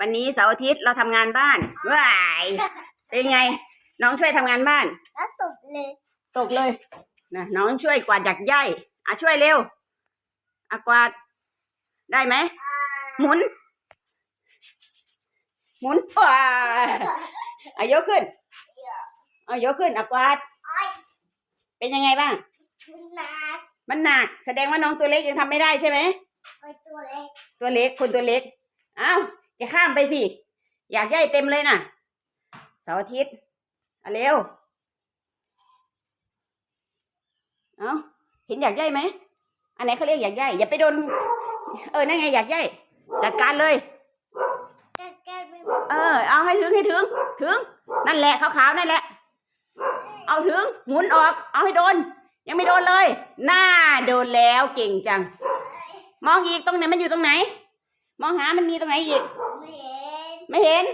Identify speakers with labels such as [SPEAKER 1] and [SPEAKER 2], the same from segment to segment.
[SPEAKER 1] วันนี้เสาร์อาทิตย์เราทำงานบ้านว้ายเป็นไง น้องช่วยทำงานบ้าน
[SPEAKER 2] แล้วตบเลย
[SPEAKER 1] ตกเลยนะน้องช่วยกวาดหยักใยอะช่วยเร็วอะกวาดได้ไหม หมุน หมุนว้าอะยกขึ้นอะยกขึ้นอะกวาด
[SPEAKER 2] ไอ้
[SPEAKER 1] เป็นยังไงบ้าง
[SPEAKER 2] มันหนัก
[SPEAKER 1] มันหนัก แสดงว่าน้องตัวเล็กยังทำไม่ได้ใช่ไหม
[SPEAKER 2] ไอ้ตัวเล็ก
[SPEAKER 1] ตัวเล็กคนตัวเล็กอ้าว จะข้ามไปสิ อยากใหญ่เต็มเลยน่ะเสาร์อาทิตย์เอาเร็วเอาเห็นอยากใหญ่ไหมอันไหนเขาเรียกอยากใหญ่อย่าไปโดน เออนั่นไงอยากใหญ่จัดการเลย
[SPEAKER 2] แก้แก้ไม่
[SPEAKER 1] เออ เอาให้ถึงให้ถึง ถึง นั่นแหละขาวๆนั่นแหละ เอาถึงหมุนออก เอาให้โดน ยังไม่โดนเลย หน้าโดนแล้วเก่งจัง มองอีกตรงไหนมันอยู่ตรงไหน มองหามันมีตรงไหนอีก
[SPEAKER 2] ไม่เห็น
[SPEAKER 1] ไม่เห็น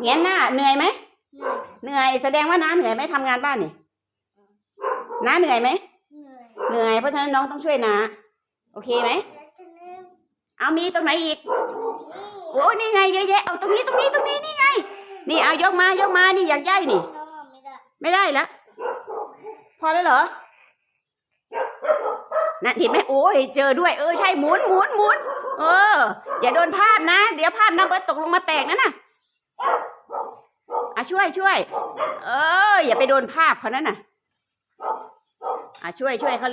[SPEAKER 1] เงี้ยหน้าเหนื่อยไหม
[SPEAKER 2] เหนื่อย
[SPEAKER 1] เหนื่อยแสดงว่าน้าเหนื่อยไหมทำงานบ้านนี่น้าเหนื่อยไหม
[SPEAKER 2] เหนื่อย
[SPEAKER 1] เหนื่อย เพราะฉะนั้นน้องต้องช่วยน้าโอเคไหม
[SPEAKER 2] แล้วจะเล่น
[SPEAKER 1] เอามีตรงไหนอีก
[SPEAKER 2] นี่
[SPEAKER 1] โอ้นี่ไงเยอะแยะเอาตรงนี้ตรงนี้ตรงนี้นี่ไง นี่เอายกมายกมานี่อยากย่ายนี่
[SPEAKER 2] น้องเอาไม่ได้
[SPEAKER 1] ไม่ได้แล้วพอแล้วเหรอนั่นเห็นไหมโอ้ยเจอด้วยเออใช่หมุนหมุนหมุน เออ อย่าโดนภาพนะ เดี๋ยวภาพน้ำเบิร์ตตกลงมาแตกนั่นน่ะอะช่วยช่วย เออ อย่าไปโดนภาพเขานั่นน่ะอะช่วยช่วยเขาเลย